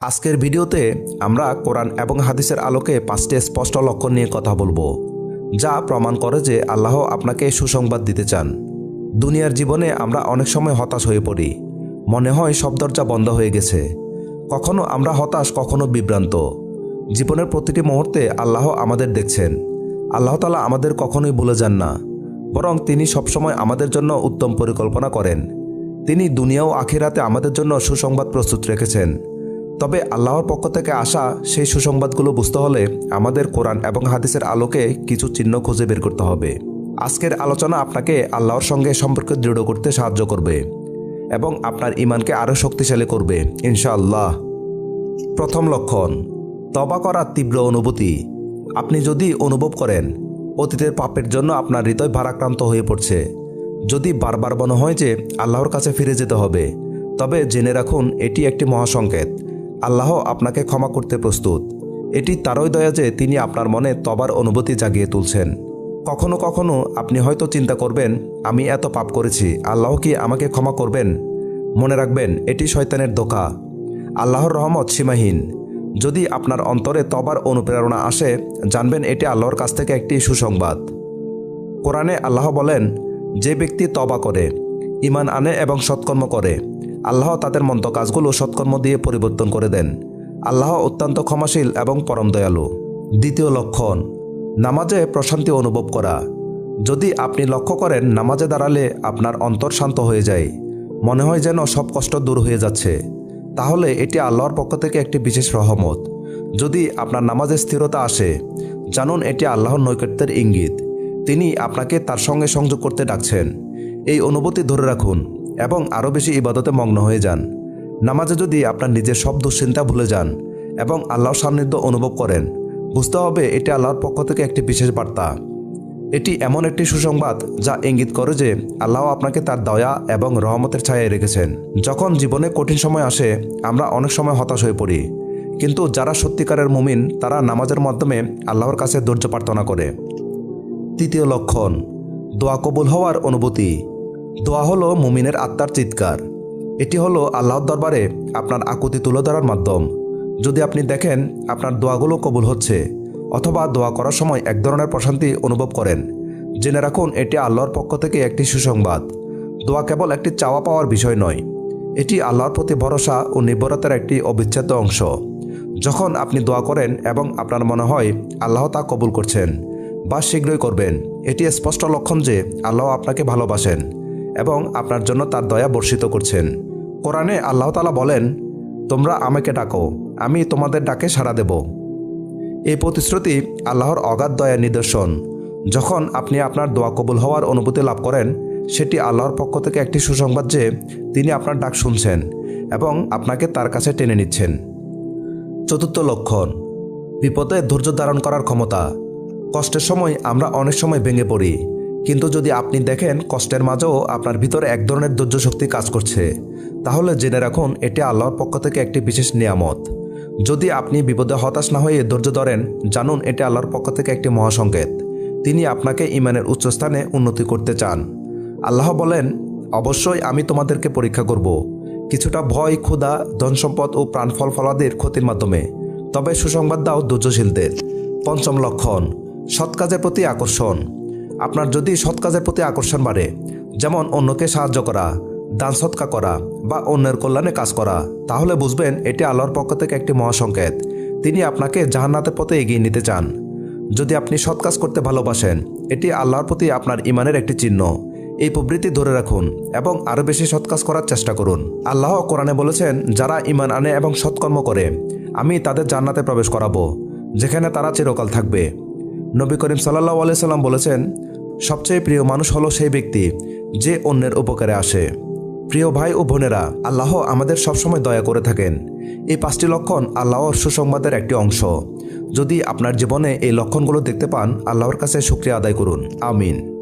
আজকের ভিডিওতে আমরা কোরআন এবং হাদিসের আলোকে পাঁচটি স্পষ্ট লক্ষণ নিয়ে কথা বলব, যা প্রমাণ করে যে আল্লাহ আপনাকে সুসংবাদ দিতে চান। দুনিয়ার জীবনে আমরা অনেক সময় হতাশ হয়ে পড়ি। মনে হয় সব দরজা বন্ধ হয়ে গেছে। কখনো আমরা হতাশ, কখনো বিভ্রান্ত। জীবনের প্রতিটি মুহূর্তে আল্লাহ আমাদের দেখছেন। আল্লাহ তালা আমাদের কখনোই ভুলে যান না। বরং তিনি সবসময় আমাদের জন্য উত্তম পরিকল্পনা করেন। তিনি দুনিয়া ও আখিরাতে আমাদের জন্য সুসংবাদ প্রস্তুত রেখেছেন। তবে আল্লাহর পক্ষ থেকে আসা সেই সুসংবাদগুলো বুঝতে হলে আমাদের কোরআন এবং হাদিসের আলোকে কিছু চিহ্ন খুঁজে বের করতে হবে। আজকের আলোচনা আপনাকে আল্লাহর সঙ্গে সম্পর্ক দৃঢ় করতে সাহায্য করবে এবং আপনার ইমানকে আরও শক্তিশালী করবে, ইনশাআল্লাহ। প্রথম লক্ষণ তবা করার তীব্র অনুভূতি। আপনি যদি অনুভব করেন, অতীতের পাপের জন্য আপনার হৃদয় ভারাক্রান্ত হয়ে পড়ছে। যদি বারবার মনে হয় যে আল্লাহর কাছে ফিরে যেতে হবে, তবে জেনে রাখুন, এটি একটি মহাসংকেত। আল্লাহ আপনাকে ক্ষমা করতে প্রস্তুত। এটি তারই দয়া যে তিনি আপনার মনে তবার অনুভূতি জাগিয়ে তুলছেন। কখনো কখনো আপনি হয়তো চিন্তা করবেন, আমি এত পাপ করেছি, আল্লাহ কি আমাকে ক্ষমা করবেন? মনে রাখবেন, এটি শয়তানের দোকা আল্লাহর রহমত সীমাহীন। যদি আপনার অন্তরে তবার অনুপ্রেরণা আসে, জানবেন এটি আল্লাহর কাছ থেকে একটি সুসংবাদ। কোরআনে আল্লাহ বলেন, যে ব্যক্তি তবা করে ইমান আনে এবং সৎকর্ম করে আল্লাহ তাদের মন্দ কাজগুলো সৎকর্ম দিয়ে পরিবর্তন করে দেন। আল্লাহ অত্যন্ত ক্ষমাশীল এবং পরম দয়ালু। দ্বিতীয় লক্ষণ, নামাজে প্রশান্তি অনুভব করা। যদি আপনি লক্ষ্য করেন, নামাজে দাঁড়ালে আপনার অন্তর শান্ত হয়ে যায়। মনে হয় যেন সব কষ্ট দূর হয়ে যাচ্ছে। তাহলে এটি আল্লাহর পক্ষ থেকে একটি বিশেষ রহমত। যদি আপনার নামাজে স্থিরতা আসে, জানুন এটি আল্লাহর নৈকট্যের ইঙ্গিত। তিনি আপনাকে তার সঙ্গে সংযোগ করতে ডাকছেন। এই অনুভূতি ধরে রাখুন। এবং আরও বেশি ইবাদতে মগ্ন হয়ে যান। নামাজে যদি আপনার নিজের সব দুশ্চিন্তা ভুলে যান এবং আল্লাহর সান্নিধ্য অনুভব করেন, বুঝতে হবে এটি আল্লাহর পক্ষ থেকে একটি বিশেষ বার্তা। এটি এমন একটি সুসংবাদ যা ইঙ্গিত করে যে আল্লাহ আপনাকে তার দয়া এবং রহমতের ছায়ায় রেখেছেন। যখন জীবনে কঠিন সময় আসে, আমরা অনেক সময় হতাশ হয়ে পড়ি। কিন্তু যারা সত্যিকারের মুমিন, তারা নামাজের মাধ্যমে আল্লাহর কাছে ধৈর্য প্রার্থনা করে। তৃতীয় লক্ষণ, দোয়া কবুল হওয়ার অনুভূতি। দোয়া হলো মুমিনের আত্মার চিৎকার। এটি হলো আল্লাহর দরবারে আপনার আকুতি তুলে ধরার মাধ্যম। যদি আপনি দেখেন আপনার দোয়াগুলো কবুল হচ্ছে, অথবা দোয়া করার সময় এক ধরনের প্রশান্তি অনুভব করেন, জেনে রাখুন এটি আল্লাহর পক্ষ থেকে একটি সুসংবাদ। দোয়া কেবল একটি চাওয়া পাওয়ার বিষয় নয়, এটি আল্লাহর প্রতি ভরসা ও নির্ভরতার একটি অবিচ্ছেদ্য অংশ। যখন আপনি দোয়া করেন এবং আপনার মনে হয় আল্লাহ তা কবুল করছেন, বা শীঘ্রই করবেন, এটি স্পষ্ট লক্ষণ যে আল্লাহ আপনাকে ভালোবাসেন। এবং আপনার জন্য তার দয়া বর্ষিত করছেন। কোরআনে আল্লাহ তালা বলেন, তোমরা আমাকে ডাকো, আমি তোমাদের ডাকে সাড়া দেব। এই প্রতিশ্রুতি আল্লাহর অগাধ দয়া নিদর্শন। যখন আপনি আপনার দোয়া কবুল হওয়ার অনুভূতি লাভ করেন, সেটি আল্লাহর পক্ষ থেকে একটি সুসংবাদ যে তিনি আপনার ডাক শুনছেন এবং আপনাকে তার কাছে টেনে নিচ্ছেন। চতুর্থ লক্ষণ, বিপদে ধৈর্য ধারণ করার ক্ষমতা। কষ্টের সময় আমরা অনেক সময় ভেঙে পড়ি। কিন্তু যদি আপনি দেখেন কষ্টের মাঝেও আপনার ভিতরে এক ধরনের ধৈর্য শক্তি কাজ করছে, তাহলে জেনে রাখুন এটি আল্লাহর পক্ষ থেকে একটি বিশেষ নিয়ামত। যদি আপনি বিপদে হতাশ না হয়ে ধৈর্য ধরেন, জানুন এটি আল্লাহর পক্ষ থেকে একটি মহাসংকেত। তিনি আপনাকে ইমানের উচ্চস্থানে উন্নতি করতে চান। আল্লাহ বলেন, অবশ্যই আমি তোমাদেরকে পরীক্ষা করব। কিছুটা ভয়, ক্ষুধা, ধনসম্পদ ও প্রাণফল ফলাদের ক্ষতির মাধ্যমে। তবে সুসংবাদ দাও ধৈর্যশীলদের। পঞ্চম লক্ষণ, সৎ কাজের প্রতি আকর্ষণ। আপনার যদি সৎ কাজের প্রতি আকর্ষণ বাড়ে, যেমন অন্যকে সাহায্য করা, দান সৎকা করা বা অন্যের কল্যাণে কাজ করা, তাহলে বুঝবেন এটি আল্লাহর পক্ষ থেকে একটি মহাসংকেত। তিনি আপনাকে জাহান্নাতের পথে এগিয়ে নিতে চান। যদি আপনি সৎ কাজ করতে ভালোবাসেন, এটি আল্লাহর প্রতি আপনার ইমানের একটি চিহ্ন। এই প্রবৃত্তি ধরে রাখুন এবং আরও বেশি সৎ কাজ করার চেষ্টা করুন। আল্লাহ কোরআনে বলেছেন, যারা ইমান আনে এবং সৎকর্ম করে, আমি তাদের জান্নাতে প্রবেশ করাবো, যেখানে তারা চিরকাল থাকবে। নবী করিম সাল্লাহ আলিয়া সাল্লাম বলেছেন সবচেয়ে প্রিয় মানুষ হলো সেই ব্যক্তি, যে অন্যের উপকারে আসে। প্রিয় ভাই ও বোনেরা, আল্লাহ আমাদের সবসময় দয়া করে থাকেন। এই পাঁচটি লক্ষণ আল্লাহর সুসংবাদের একটি অংশ। যদি আপনার জীবনে এই লক্ষণগুলো দেখতে পান, আল্লাহর কাছে শুক্রিয়া আদায় করুন। আমিন।